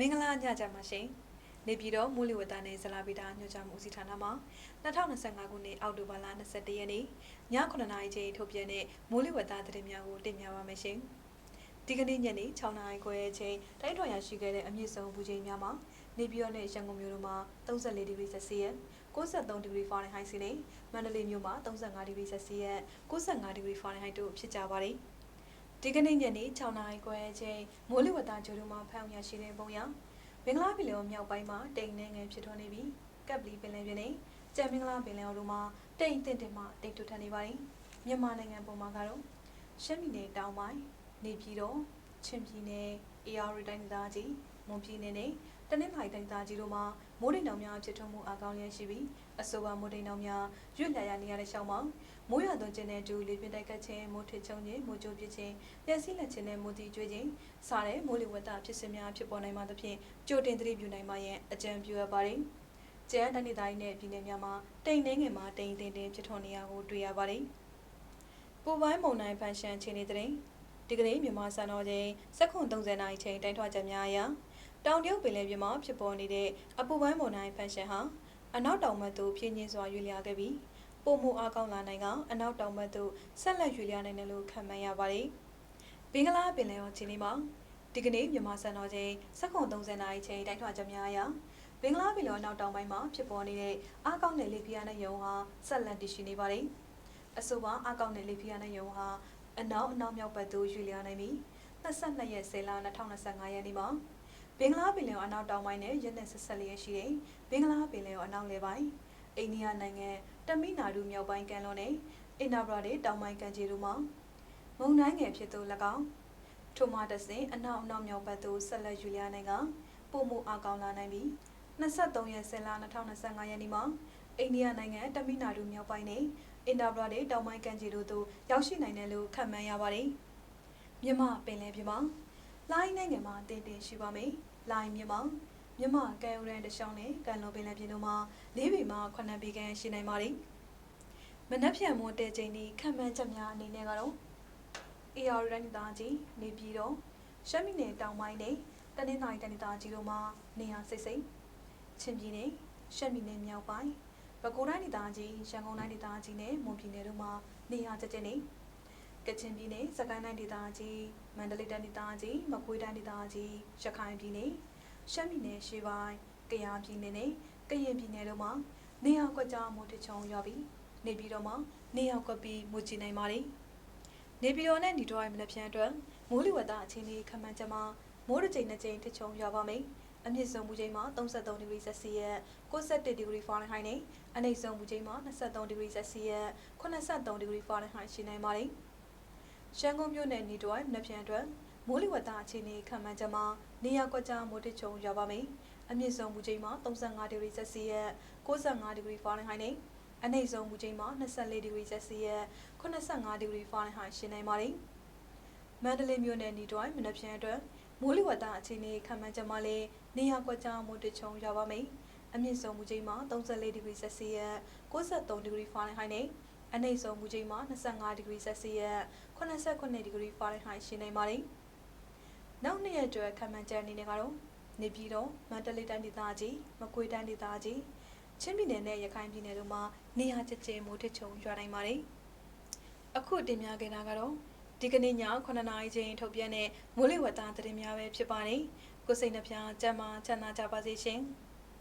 မင်္ဂလာညချမ်းပါရှင်နေပြည်တော်မိုးလေဝသနဲ့ဇလာဗီတာညွှန်ကြားမှုဦးစီးဌာနမှ2025ခုနှစ်အောက်တိုဘာလ21ရက်နေ့ည9:00နာရီချိန်ထုတ်ပြန်တဲ့မိုးလေဝသသတင်းများကိုတင်ပြပါမယ်ရှင်ဒီကနေ့ညနေ6:00နာရီခွဲအချိန်တိုင်းထွာရရှိခဲ့တဲ့အမြင့်ဆုံးပူချိန်များမှာနေပြည်တော်နဲ့ရန်ကုန်မြို့တို့မှာ34ဒီဂရီဆက်စီယပ်63ဒီဂရီဖာရင်ဟိုက်စီနဲ့မန္တလေးမြို့မှာ35ဒီဂရီဆက်စီယပ်65ဒီဂရီဖာရင်ဟိုက်တို့ဖြစ်ကြပါတယ် ဒီကနေ့ညနေ6:00နာရီခွဲအချိန်မိုးလေဝသကြိုးတို့မှာဖမ်းရရှိတဲ့ပုံရမင်္ဂလာပင်လယ်မြောက်ပိုင်းမှာတိမ်နှဲငယ်ဖြစ်ထွန်းနေပြီးကပ်ပလီပင်လယ်ပြင်နဲ့ကြံမင်္ဂလာပင်လယ်တို့မှာတိမ်တင်တင်မှတိမ်ထူထန်နေပါတယ်မြန်မာနိုင်ငံပုံမှာကတော့ရှမ်းပြည်နယ်တောင်ပိုင်းနေပြည်တော်ချင်းပြည်နယ်အေရရီတိုင်းဒေသကြီး မွန်ပြည်နယ်နဲ့တနင်္သာရီတိုင်းဒေသကြီးတို့မှာမိုးတိမ်တောင်များဖြစ်ထွန်းမှုအကောင်းလျက်ရှိပြီးအဆိုပါမိုးတိမ်တောင်များရွတ်လျာရနေရတဲ့ရှောင်းမှာမိုးရွာသွန်းခြင်းနဲ့တူလေပြင်းတိုက်ကတ်ခြင်းမိုးထစ်ချုံခြင်းမိုးကြိုးပစ်ခြင်းလျှက်စီးလက်ခြင်းနဲ့မိုးတီကျွေးခြင်းစတဲ့မိုးလေဝသဖြစ်စဉ်များဖြစ်ပေါ်နိုင်မှသဖြင့်ကြိုတင်သတိပြုနိုင်မှရန်အကြံပြုအပ်ပါတယ်။ကျန်းတန်ဒေသကြီးနဲ့ပြည်နယ်များမှာတိမ်နှင်းငယ်မှာတိမ်တင်တင်ဖြစ်ထွန်းနေရကိုတွေ့ရပါတယ်။ပူပိုင်းမုန်တိုင်းဖန်ရှန်ခြေနေတဲ့ဒီကနေ့မြန်မာစံတော်ချိန်7:30နာရီချိန်တိုင်းထွာချက်များအရ တောင်တရုတ်ပင်လယ်ပြင်မှာဖြစ်ပေါ်နေတဲ့အပူပိုင်းမုန်တိုင်းဖန်ရှန်ဟာအနောက်တောင်ဘက်သို့ဖြင်းညင်းစွာရွေ့လျားခဲ့ပြီးပုံမှုအားကောင်းလာနိုင်ကအနောက်တောင်ဘက်သို့ဆက်လက်ရွေ့လျားနိုင်တယ်လို့ခန့်မှန်းရပါတယ်။ဘင်္ဂလားပင်လယ်ော်ချင်းလေးမှာဒီကနေ့မြန်မာစံတော်ချိန်7:30နာရီချိန်တိုင်းထွာချက်များအရဘင်္ဂလားပင်လယ်ော်နောက်တောင်ပိုင်းမှာဖြစ်ပေါ်နေတဲ့အားကောင်းတဲ့လေပြင်းနဲ့ယုံဟာဆက်လက်တည်ရှိနေပါတယ်။အဆိုပါအားကောင်းတဲ့လေပြင်းနဲ့ယုံဟာအနောက်အနောက်မြောက်ဘက်သို့ရွေ့လျားနိုင်ပြီး22ရက်10လ2025ရက်နေ့မှာ ဘင်္ဂလားပင်လယ်ော်အနောက်တောင်ပိုင်းနဲ့ရက်နဲ့ဆက်ဆက်လျက်ရှိတဲ့ဘင်္ဂလားပင်လယ်ော်အနောက်လေပိုင်းအိန္ဒိယနိုင်ငံတမိနာဒူမြောက်ပိုင်းကန်လွန်နဲ့အင်နာဘရာဒေတောင်ပိုင်းကန်ကျေတို့မှာမုန်တိုင်းငယ်ဖြစ်သူ၎င်းထိုမှတဆင်အနောက်အနောက်မြောက်ဘက်သို့ဆက်လက်ယူလျားနိုင်ကပုံမှုအကောင်လာနိုင်ပြီး23ရက်10လ2025ရက်နေ့မှာအိန္ဒိယနိုင်ငံတမိနာဒူမြောက်ပိုင်းနဲ့အင်တာဘရာဒေတောင်ပိုင်းကန်ကျေတို့သို့ရောက်ရှိနိုင်တယ်လို့ခန့်မှန်းရပါတယ်။မြမပင်လယ်ပြင်မှာ လိုင်းနိုင်ငံမှာတည်တည်ရှိပါမယ်။လိုင်းမြမမြမကဲဥရန်တရှောင်းနဲ့ကန်လောပင်လယ်ပြင်တို့မှာ၄ပေမှ9ပေခန့်ရှိနိုင်ပါတယ်။မနက်ဖြန်မွန်တဲ့ချိန်ဒီခံမှန်းချက်များအနေနဲ့ကတော့ AR ရန်ဒေသကြီးနေပြည်တော်ရှမ်းပြည်နယ်တောင်ပိုင်းနဲ့တနင်္သာရီတိုင်းဒေသကြီးတို့မှာနေရာစိတ်စိတ်ချင်းပြည်နယ်ရှမ်းပြည်နယ်မြောက်ပိုင်းပဲခူးတိုင်းဒေသကြီးရန်ကုန်တိုင်းဒေသကြီးနဲ့မွန်ပြည်နယ်တို့မှာနေရာကျကျနေ ကချင်ပြည်နယ်စကိုင်းတိုင်းဒေသကြီးမန္တလေးတိုင်းဒေသကြီးမကွေးတိုင်းဒေသကြီးရခိုင်ပြည်နယ်ရှမ်းပြည်နယ်ရှေးပိုင်းကယားပြည်နယ်နဲ့ကရင်ပြည်နယ်တို့မှာနေရာကွက်ကြားမိုးထချုံရွာပြီးနေပြည်တော်မှာနေရာကွက်ပြီးမူကြည်နိုင်ပါတယ်။နေပြည်တော်နဲ့ညီတော်ရဲ့မနက်ဖြန်အတွက်မိုးလေဝသအခြေအနေခန့်မှန်းချက်မှာမိုးတစ်ကြိမ်နှစ်ကြိမ်ထချုံရွာပါမယ်။အမြင့်ဆုံးမူချိန်မှာ33ဒီဂရီဆက်စီယပ်61ဒီဂရီဖာရင်ဟိုက်နဲ့အနိမ့်ဆုံးမူချိန်မှာ23ဒီဂရီဆက်စီယပ်83ဒီဂရီဖာရင်ဟိုက်ရှိနိုင်ပါတယ်။ ရှမ်းကုန်းမြို့နယ်ညီတော်ရဲ့မနက်ဖြန်အတွက်မိုးလေဝသအခြေအနေခန့်မှန်းချက်မှာနေရာကွက်ကြားမိုးထချုံရွာပါမယ်။အမြင့်ဆုံးမူချိန်မှာ35ဒီဂရီဆက်စီယပ်65ဒီဂရီဖာရင်ဟိုက်နဲ့အနိမ့်ဆုံးမူချိန်မှာ24ဒီဂရီဆက်စီယပ်85ဒီဂရီဖာရင်ဟိုက်ရှိနိုင်ပါတယ်။မန္တလေးမြို့နယ်ညီတော်ရဲ့မနက်ဖြန်အတွက်မိုးလေဝသအခြေအနေခန့်မှန်းချက်မှာလည်းနေရာကွက်ကြားမိုးတချုံရွာပါမယ်။အမြင့်ဆုံးမူချိန်မှာ34ဒီဂရီဆက်စီယပ်63ဒီဂရီဖာရင်ဟိုက်နဲ့ အနိမ့်ဆုံးမူချိန်မှာ25ဒီဂရီဆက်စီယပ်89ဒီဂရီဖာရင်ဟိုက်ရှိနိုင်ပါတယ်။နောက်နှစ်ရက်အတွက်ခန့်မှန်းချက်အနေနဲ့ကတော့နေပြည်တော်မန္တလေးတိုင်းဒေသကြီးမကွေးတိုင်းဒေသကြီးချင်းပြည်နယ်နဲ့ရခိုင်ပြည်နယ်တို့မှာနေရာကျကျမိုးထချုံရွာနိုင်ပါတယ်။အခုတင်ပြခဲ့တာကတော့ဒီကနေ့ည9နာရီချိန်ထုတ်ပြန်တဲ့မိုးလေဝသသတင်းများပဲဖြစ်ပါတယ်။ကိုစိတ်နှပြချမ်းသာချမ်းသာကြပါစေရှင်။